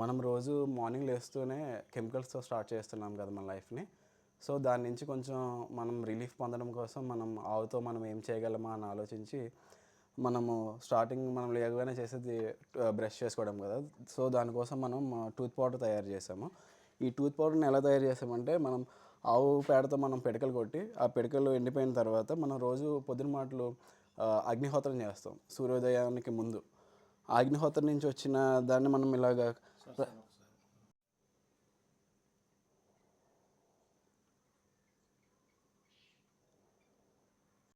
మనం రోజు మార్నింగ్ లేస్తూనే కెమికల్స్తో స్టార్ట్ చేస్తున్నాం కదా మన లైఫ్ని. సో దాని నుంచి కొంచెం మనం రిలీఫ్ పొందడం కోసం మనం ఆవుతో మనం ఏం చేయగలమా అని ఆలోచించి మనము స్టార్టింగ్ మనం లేవగానే చేసేది బ్రష్ చేసుకోవడం కదా. సో దానికోసం మనం టూత్ పౌడర్ తయారు చేసాము. ఈ టూత్ పౌడర్ని ఎలా తయారు చేసామంటే మనం ఆవు పేడతో మనం పిడకలు కొట్టి ఆ పిడకలు ఎండిపోయిన తర్వాత మనం రోజు పొద్దున మాటలు అగ్నిహోత్రం చేస్తాం సూర్యోదయానికి ముందు. అగ్నిహోత్రం నుంచి వచ్చిన దాన్ని మనం ఇలాగా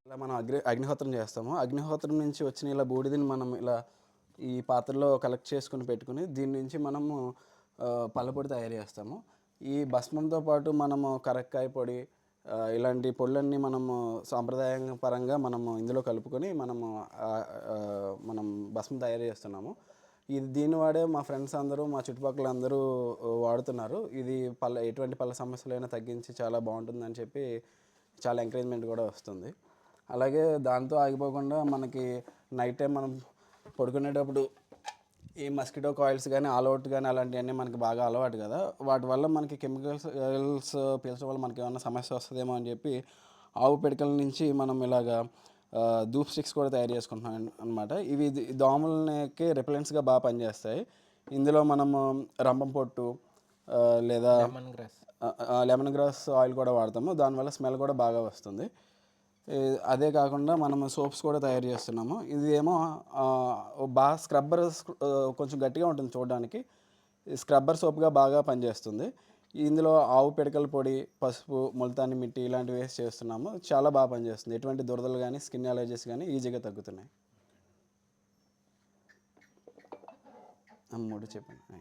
ఇలా మనం అగ్ని అగ్నిహోత్రం చేస్తాము. అగ్నిహోత్రం నుంచి వచ్చిన ఇలా బూడిదని మనం ఇలా ఈ పాత్రలో కలెక్ట్ చేసుకుని పెట్టుకుని దీని నుంచి మనము పళ్ళపొడి తయారు చేస్తాము. ఈ భస్మంతో పాటు మనము కరక్కాయ పొడి ఇలాంటి పొడులన్నీ మనము సాంప్రదాయ పరంగా మనము ఇందులో కలుపుకొని మనము మనం భస్మం తయారు చేస్తున్నాము. ఇది దీన్ని వాడే మా ఫ్రెండ్స్ అందరూ మా చుట్టుపక్కల అందరూ వాడుతున్నారు. ఇది పళ్ళ ఎటువంటి పళ్ళ సమస్యలైనా తగ్గించి చాలా బాగుంటుందని చెప్పి చాలా ఎంకరేజ్మెంట్ కూడా వస్తుంది. అలాగే దాంతో ఆగిపోకుండా మనకి నైట్ టైం మనం పడుకునేటప్పుడు ఈ మస్కిటో కాయిల్స్ కానీ ఆల్అవుట్ కానీ అలాంటివన్నీ మనకి బాగా అలవాటు కదా. వాటి వల్ల మనకి కెమికల్స్ పీల్చడం వల్ల మనకి ఏమైనా సమస్య వస్తుందేమో అని చెప్పి ఆవు పిడకల నుంచి మనం ఇలాగా ధూప్ స్టిక్స్ కూడా తయారు చేసుకుంటున్నాం అనమాట ఇవి దోమలకి రిపెలెంట్స్గా బాగా పనిచేస్తాయి. ఇందులో మనము రంపం పొట్టు లేదా lemongrass lemongrass oil కూడా వాడతాము. దానివల్ల స్మెల్ కూడా బాగా వస్తుంది. అదే కాకుండా మనం సోప్స్ కూడా తయారు చేస్తున్నాము. ఇది ఏమో బాగా స్క్రబ్బర్ కొంచెం గట్టిగా ఉంటుంది చూడడానికి. స్క్రబ్బర్ సోప్గా బాగా పనిచేస్తుంది. ఇందులో ఆవు పిడకల పొడి పసుపు ముల్తాని మిట్టి ఇలాంటివి వేసి చేస్తున్నాము. చాలా బాగా పనిచేస్తుంది. ఎటువంటి దురదలు కానీ స్కిన్ అలర్జీస్ కానీ ఈజీగా తగ్గుతున్నాయి. ఆ, మూడు చెప్పండి.